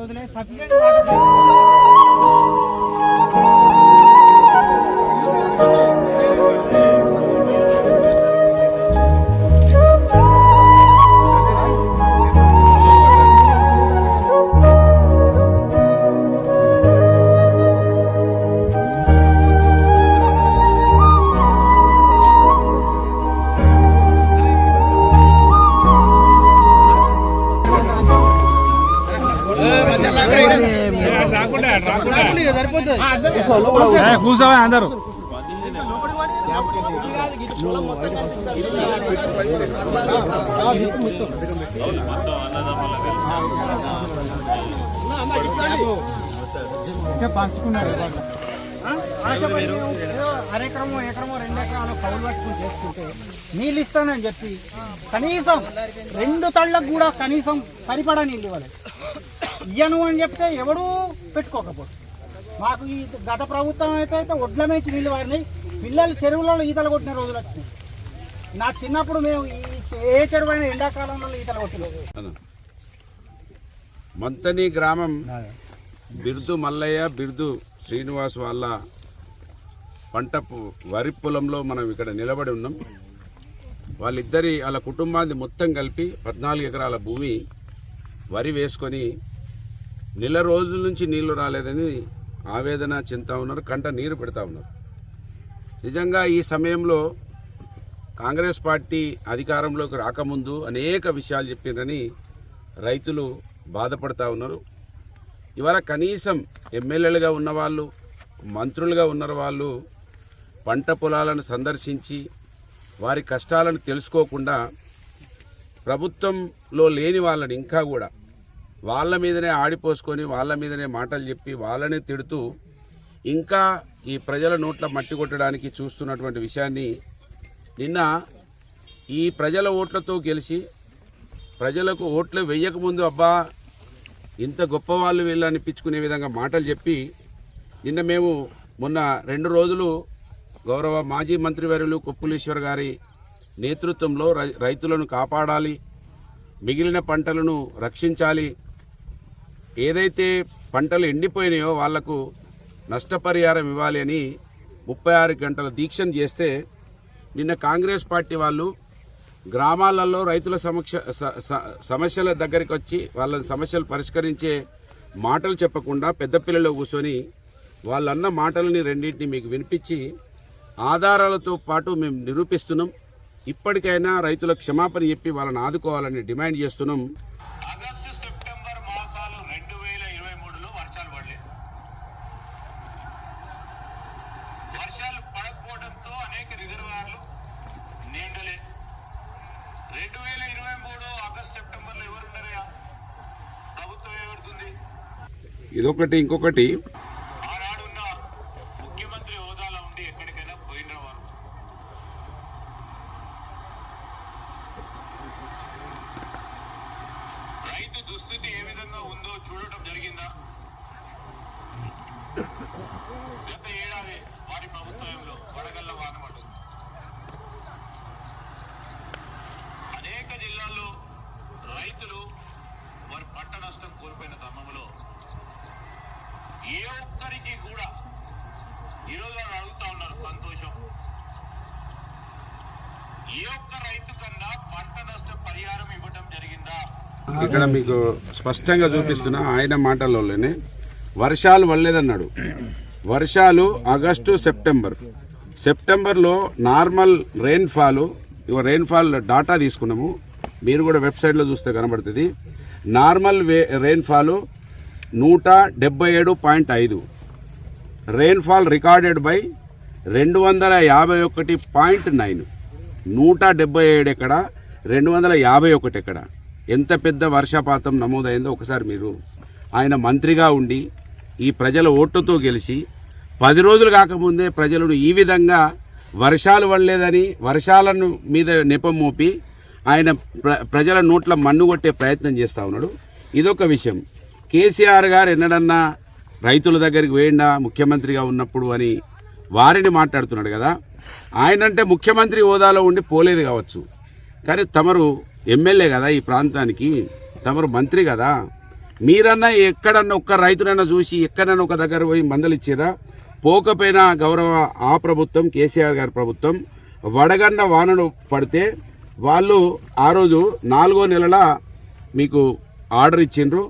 రోజులే సఫిషియెంట్ కూర్చోవా అందరు. పంచుకున్నారు. ఆశపడి ఏదో అరెకరమో ఎకరమో రెండు ఎకరాలు కౌలు పట్టుకుని చేసుకుంటే నీళ్ళు ఇస్తానని చెప్పి కనీసం రెండు తళ్ళకు కూడా కనీసం సరిపడా నీళ్ళు ఇవ్వాలి ఇయ్యను అని చెప్తే ఎవడూ పెట్టుకోకపోతే. మాకు ఈ గత ప్రభుత్వం అయితే అయితే ఒడ్ల మేచి నీళ్ళు వారినాయి పిల్లలు చెరువులలో ఈతలు కొట్టిన రోజులు వచ్చినాయి. నా చిన్నప్పుడు మేము ఏ చెరువు అయినా ఎండాకాలంలో ఈతలు కొట్టినాం. మంతని గ్రామం బిర్దు మల్లయ్య బిర్దు శ్రీనివాస్ వాళ్ళ పంట వరి పొలంలో మనం ఇక్కడ నిలబడి ఉన్నాం. వాళ్ళిద్దరి వాళ్ళ కుటుంబాన్ని మొత్తం కలిపి పద్నాలుగు ఎకరాల భూమి వరి వేసుకొని నెల రోజుల నుంచి నీళ్ళు రాలేదని ఆవేదన చెందుతూ ఉన్నారు కంట నీరు పెడతా ఉన్నారు. నిజంగా ఈ సమయంలో కాంగ్రెస్ పార్టీ అధికారంలోకి రాకముందు అనేక విషయాలు చెప్పిండ్రని రైతులు బాధపడతా ఉన్నారు. ఇవాళ కనీసం ఎమ్మెల్యేలుగా ఉన్నవాళ్ళు మంత్రులుగా ఉన్న వాళ్ళు పంట పొలాలను సందర్శించి వారి కష్టాలను తెలుసుకోకుండా ప్రభుత్వంలో లేని వాళ్ళని ఇంకా కూడా వాళ్ళ మీదనే ఆడిపోసుకొని వాళ్ళ మీదనే మాటలు చెప్పి వాళ్ళనే తిడుతూ ఇంకా ఈ ప్రజల నోట్ల మట్టి కొట్టడానికి చూస్తున్నటువంటి విషయాన్ని నిన్న ఈ ప్రజల ఓట్లతో గెలిచి ప్రజలకు ఓట్లు వెయ్యకముందు అబ్బా ఇంత గొప్ప వాళ్ళు వీళ్ళు అనిపించుకునే విధంగా మాటలు చెప్పి నిన్న మేము మొన్న రెండు రోజులు గౌరవ మాజీ మంత్రివర్యులు కొప్పులేశ్వర్ గారి నేతృత్వంలో రై- రైతులను కాపాడాలి మిగిలిన పంటలను రక్షించాలి ఏదైతే పంటలు ఎండిపోయినాయో వాళ్ళకు నష్టపరిహారం ఇవ్వాలి అని ముప్పై ఆరు గంటల దీక్షను చేస్తే నిన్న కాంగ్రెస్ పార్టీ వాళ్ళు గ్రామాలలో రైతుల సమక్ష స- స- సమస్యల దగ్గరికి వచ్చి వాళ్ళ సమస్యలు పరిష్కరించే మాటలు చెప్పకుండా పెద్ద పిల్లలు కూర్చొని వాళ్ళన్న మాటలని రెండింటిని మీకు వినిపించి ఆధారాలతో పాటు మేము నిరూపిస్తున్నాం. ఇప్పటికైనా రైతుల క్షమాపణ చెప్పి వాళ్ళని ఆదుకోవాలని డిమాండ్ చేస్తున్నాం ఆగస్టు సెప్టెంబర్ మాసాలు రెండు వేల ఇరవై మూడులో వర్షాలు పడలేదు వర్షాలు పడకపోవడంతో అనేక రిజర్వాయర్లు నిండలే రెండు వేల ఇరవై మూడు ఆగస్టు సెప్టెంబర్లో ఎవరున్నారయ్యా ప్రభుత్వం ఎవరుతుంది ఇదొకటి ఇంకొకటి. ఆనాడున్న ముఖ్యమంత్రి హోదాలో ఉండి ఎక్కడికైనా పోయిన వారు? రైతు దుస్థితి ఏ విధంగా ఉందో చూడటం జరిగిందా? గత ఏడాది వారి ప్రభుత్వంలో వడగళ్ళ వాన పడ్డది అనేక జిల్లాల్లో రైతులు వారి పంట నష్టం కోల్పోయిన తరుణంలో ఏ ఒక్కరికి కూడా ఈరోజు వాళ్ళు అడుగుతా ఉన్నారు సంతోషం. ఏ ఒక్క రైతు కన్నా పంట నష్ట పరిహారం ఇవ్వడం జరిగిందా? ఇక్కడ మీకు స్పష్టంగా చూపిస్తున్నా ఆయన మాటల్లోనే వర్షాలు వల్లేదన్నాడు. వర్షాలు ఆగస్టు సెప్టెంబర్. సెప్టెంబర్లో నార్మల్ రెయిన్ఫాల్ ఇవ రెయిన్ఫాల్ డాటా తీసుకున్నాము. మీరు కూడా వెబ్సైట్లో చూస్తే కనబడుతుంది. నార్మల్ వే రెయిన్ఫాల్ నూట డెబ్బై ఏడు పాయింట్ ఐదు. రెయిన్ఫాల్ రికార్డెడ్ బై రెండు వందల యాభై ఒకటి పాయింట్ నైన్. నూట డెబ్బై ఏడు ఎక్కడ రెండు వందల యాభై ఒకటి ఎక్కడ ఎంత పెద్ద వర్షపాతం నమోదైందో ఒకసారి మీరు ఆయన మంత్రిగా ఉండి ఈ ప్రజల ఓట్లతో గెలిచి పది రోజులు కాకముందే ప్రజలను ఈ విధంగా వర్షాలు పడలేదని వర్షాలను మీద నెపం మోపి ఆయన ప్ర ప్రజల నోట్ల మన్ను కొట్టే ప్రయత్నం చేస్తూ ఉన్నాడు. ఇదొక విషయం. కేసీఆర్ గారు ఎన్నడన్నా రైతుల దగ్గరికి వేయండా ముఖ్యమంత్రిగా ఉన్నప్పుడు అని వారిని మాట్లాడుతున్నాడు కదా. ఆయనంటే ముఖ్యమంత్రి హోదాలో ఉండి పోలేదు కావచ్చు. కానీ తమరు ఎమ్మెల్యే కదా ఈ ప్రాంతానికి తమరు మంత్రి కదా. మీరన్నా ఎక్కడన్నా ఒక్క రైతునన్నా చూసి ఎక్కడన్నా ఒక దగ్గర పోయి మందలు ఇచ్చిరా? పోకపోయినా గౌరవ ఆ ప్రభుత్వం కేసీఆర్ గారి ప్రభుత్వం వడగండ వానలు పడితే వాళ్ళు ఆ రోజు నాలుగో నెలల మీకు ఆర్డర్ ఇచ్చిండ్రు.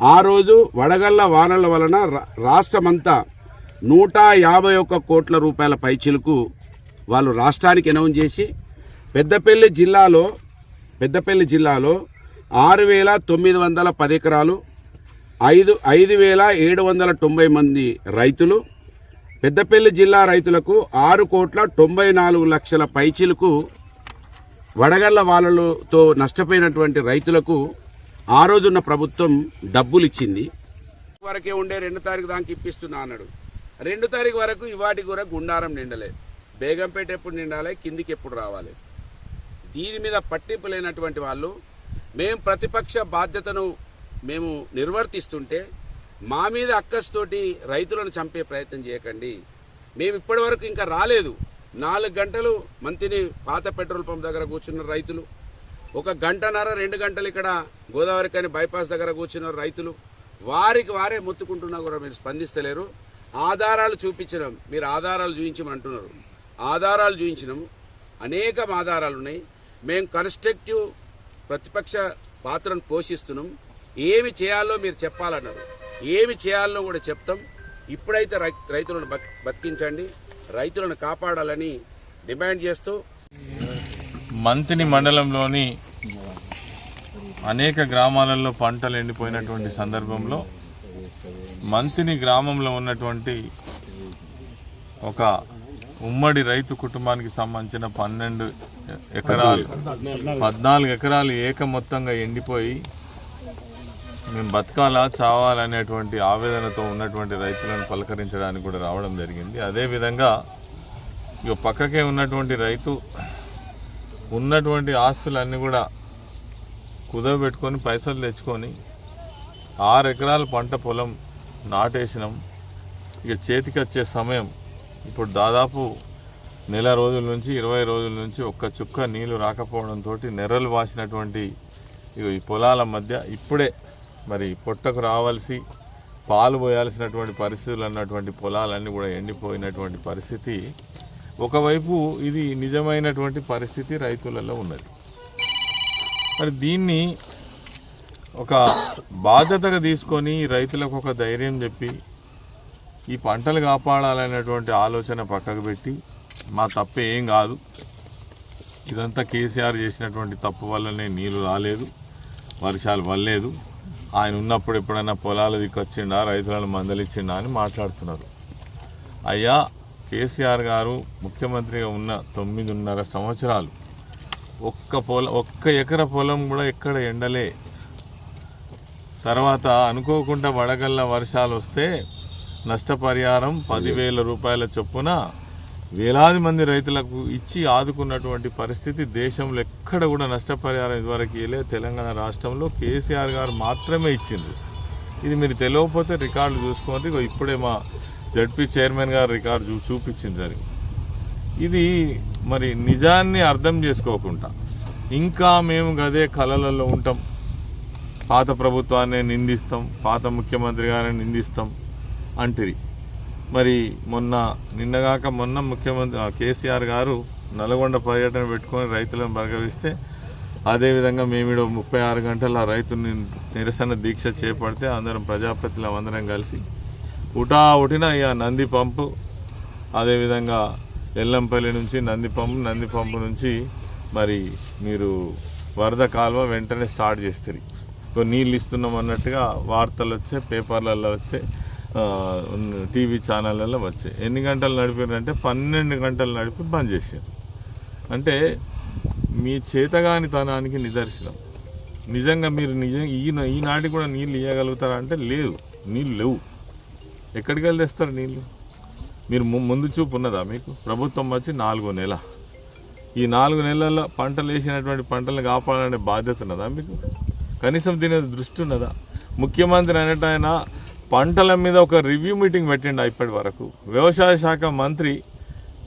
ఆ రోజు వడగళ్ళ వానల వలన రాష్ట్రమంతా నూట యాభై ఒక్క కోట్ల రూపాయల పైచిలకు వాళ్ళు రాష్ట్రానికి అనౌన్స్ చేసి పెద్దపల్లి జిల్లాలో పెద్దపల్లి జిల్లాలో ఆరు వేల తొమ్మిది వందల పది ఎకరాలు ఐదు ఐదు వేల ఏడు వందల తొంభై మంది రైతులు పెద్దపల్లి జిల్లా రైతులకు ఆరు కోట్ల తొంభై నాలుగు లక్షల పైచిలకు వడగళ్ళ వాళ్ళతో నష్టపోయినటువంటి రైతులకు ఆ రోజున్న ప్రభుత్వం డబ్బులు ఇచ్చింది వరకే ఉండే రెండు తారీఖు దానికి ఇప్పిస్తున్నా అన్నాడు. రెండు తారీఖు వరకు ఇవాటి కూడా గుండారం నిండలే. బేగంపేట ఎప్పుడు నిండాలి కిందికి ఎప్పుడు రావాలి? దీని మీద పట్టింపు లేనటువంటి వాళ్ళు మేము ప్రతిపక్ష బాధ్యతను మేము నిర్వర్తిస్తుంటే మా మీద అక్కస్తోటి రైతులను చంపే ప్రయత్నం చేయకండి. మేము ఇప్పటివరకు ఇంకా రాలేదు. నాలుగు గంటలు మంత్రిని పాత పెట్రోల్ పంప్ దగ్గర కూర్చున్న రైతులు. ఒక గంటన్నర రెండు గంటలు ఇక్కడ గోదావరి కానీ బైపాస్ దగ్గర కూర్చున్న రైతులు వారికి వారే మొత్తుకుంటున్నా కూడా మీరు స్పందిస్తలేరు. ఆధారాలు చూపించడం మీరు ఆధారాలు చూపించమని అంటున్నారు. ఆధారాలు చూపించినాము అనేకం ఆధారాలు ఉన్నాయి. మేము కన్స్ట్రక్టివ్ ప్రతిపక్ష పాత్రను పోషిస్తున్నాం. ఏమి చేయాలో మీరు చెప్పాలన్నారు. ఏమి చేయాలో కూడా చెప్తాం. ఇప్పుడైతే రై- రైతులను బతికించండి. రైతులను కాపాడాలని డిమాండ్ చేస్తూ మంతిని మండలంలోని అనేక గ్రామాలలో పంటలు ఎండిపోయినటువంటి సందర్భంలో మంతిని గ్రామంలో ఉన్నటువంటి ఒక ఉమ్మడి రైతు కుటుంబానికి సంబంధించిన పన్నెండు ఎకరాలు పద్నాలుగు ఎకరాలు ఏక మొత్తంగా ఎండిపోయి మేము బతకాలా చావాలనేటువంటి ఆవేదనతో ఉన్నటువంటి రైతులను పలకరించడానికి కూడా రావడం జరిగింది. అదేవిధంగా ఇక పక్కకే ఉన్నటువంటి రైతు ఉన్నటువంటి ఆస్తులన్నీ కూడా కుదవబెట్టుకొని పైసలు తెచ్చుకొని ఆరు ఎకరాల పంట పొలం నాటేసినాం. ఇక చేతికి వచ్చే సమయం ఇప్పుడు దాదాపు నెల రోజుల నుంచి ఇరవై రోజుల నుంచి ఒక్క చుక్క నీళ్ళు రాకపోవడంతో నెర్రలు వాసినటువంటి ఈ పొలాల మధ్య ఇప్పుడే మరి పొట్టకు రావాల్సి పాలు పోయాల్సినటువంటి పరిస్థితులు అన్నటువంటి పొలాలన్నీ కూడా ఎండిపోయినటువంటి పరిస్థితి. ఒకవైపు ఇది నిజమైనటువంటి పరిస్థితి రైతులలో ఉన్నది. మరి దీన్ని ఒక బాధ్యతగా తీసుకొని రైతులకు ఒక ధైర్యం చెప్పి ఈ పంటలు కాపాడాలనేటువంటి ఆలోచన పక్కకు పెట్టి మా తప్పే ఏం కాదు. ఇదంతా కేసీఆర్ చేసినటువంటి తప్పు వల్లనే నీళ్ళు రాలేదు వర్షాలు పడలేదు. ఆయన ఉన్నప్పుడు ఎప్పుడైనా పొలాలు దిక్కొచ్చిండా రైతులను మందలిచ్చిండా అని మాట్లాడుతున్నారు. అయ్యా కేసీఆర్ గారు ముఖ్యమంత్రిగా ఉన్న తొమ్మిదిన్నర సంవత్సరాలు. ఒక్క పొలం ఒక్క ఎకర పొలం కూడా ఎక్కడ ఎండలే. తర్వాత అనుకోకుండా వడగళ్ళ వర్షాలు వస్తే నష్టపరిహారం పదివేల రూపాయల చొప్పున వేలాది మంది రైతులకు ఇచ్చి ఆదుకున్నటువంటి పరిస్థితి దేశంలో ఎక్కడ కూడా నష్టపరిహారం ఇదివరకు ఇలే తెలంగాణ రాష్ట్రంలో కేసీఆర్ గారు మాత్రమే ఇచ్చింది ఇది మీరు తెలియకపోతే రికార్డులు చూసుకోండి. ఇగో ఇప్పుడే మా జడ్పీ చైర్మన్ గారు రికార్డు చూ చూపించింది జరిగింది ఇది మరి నిజాన్ని అర్థం చేసుకోకుండా ఇంకా మేము గదే కళలలో ఉంటాం. పాత ప్రభుత్వాన్ని నిందిస్తాం పాత ముఖ్యమంత్రి గారిని నిందిస్తాం అంటిరి. మరి మొన్న నిన్నగాక మొన్న ముఖ్యమంత్రి ఆ, కేసీఆర్ గారు నల్గొండ పర్యటన పెట్టుకొని రైతులను బలగవిస్తే అదేవిధంగా మేము ముప్పై ఆరు గంటల రైతుని నిరసన దీక్ష చేపడితే అందరం ప్రజాప్రతినిధులం అందరం కలిసి ఉటా ఉటిన ఇక నంది పంపు అదేవిధంగా ఎల్లంపల్లి నుంచి నంది పంపు నంది పంపు నుంచి మరి మీరు వరద కాలువ వెంటనే స్టార్ట్ చేస్తారు. ఇప్పుడు నీళ్ళు ఇస్తున్నాం అన్నట్టుగా వార్తలు వచ్చాయి పేపర్లలో వచ్చే టీవీ ఛానళ్ళల్లో వచ్చాయి ఎన్ని గంటలు నడిపారంటే పన్నెండు గంటలు నడిపి బంద్ చేశారు. అంటే మీ చేతగానితనానికి నిదర్శనం. నిజంగా మీరు నిజంగా ఈ ఈనాటికి కూడా నీళ్ళు ఇవ్వగలుగుతారా అంటే లేదు. నీళ్ళు లేవు. ఎక్కడికి వెళ్ళి తెస్తారు నీళ్ళు? మీరు ము- ముందు చూపు ఉన్నదా మీకు? ప్రభుత్వం వచ్చి నాలుగో నెల. ఈ నాలుగు నెలల్లో పంటలు వేసినటువంటి పంటలను కాపాడాలనే బాధ్యత ఉన్నదా మీకు? కనీసం దీని దృష్టి ఉన్నదా? ముఖ్యమంత్రి అనేట ఆయన పంటల మీద ఒక రివ్యూ మీటింగ్ పెట్టిండా ఇప్పటి వరకు. వ్యవసాయ శాఖ మంత్రి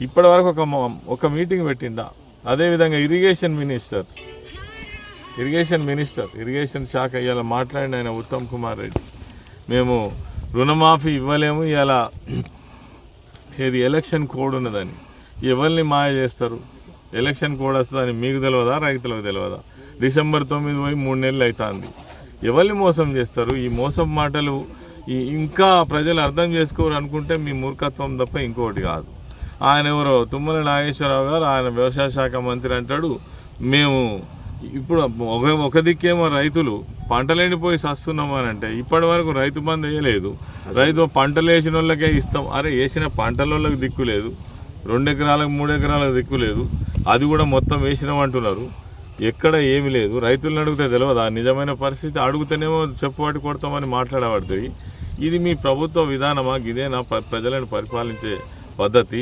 ఇప్పటి వరకు ఒక మ- ఒక మీటింగ్ పెట్టిండా. అదేవిధంగా irrigation minister. Irrigation minister irrigation శాఖ ఇవాళ మాట్లాడిన ఆయన ఉత్తమ్ కుమార్ రెడ్డి. మేము రుణమాఫీ ఇవ్వలేము ఇలా ఏది ఎలక్షన్ కోడ్ ఉన్నదని. ఎవరిని మాయ చేస్తారు? ఎలక్షన్ కోడ్ వస్తుందని మీకు తెలియదా రైతులకు తెలియదా డిసెంబర్ తొమ్మిది పోయి మూడు నెలలు అవుతుంది ఎవరిని మోసం చేస్తారు? ఈ మోసం మాటలు ఇంకా ప్రజలు అర్థం చేసుకోరు అనుకుంటే మీ మూర్ఖత్వం తప్ప ఇంకోటి కాదు. ఆయన ఎవరో? తుమ్మల నాగేశ్వరరావు గారు ఆయన వ్యవసాయ శాఖ మంత్రి అంటాడు మేము ఇప్పుడు ఒక ఒక దిక్కేమో రైతులు పంటలు ఎండిపోయి సస్తున్నాము అని అంటే ఇప్పటి వరకు రైతు బంధు వేయలేదు. రైతు పంటలు వేసిన వాళ్ళకే ఇస్తాం. అరే వేసిన పంటల వాళ్ళకి దిక్కు లేదు. రెండు ఎకరాలకు మూడు ఎకరాలకు దిక్కు లేదు. అది కూడా మొత్తం వేసినాం అంటున్నారు ఎక్కడ ఏమీ లేదు. రైతులను అడిగితే తెలియదా నిజమైన పరిస్థితి అడుగుతేనేమో చెప్పువాటి కొడతామని మాట్లాడబడుతుంది ఇది మీ ప్రభుత్వ విధానమా? ఇదేనా? ప్ర- ప్రజలను పరిపాలించే పద్ధతి?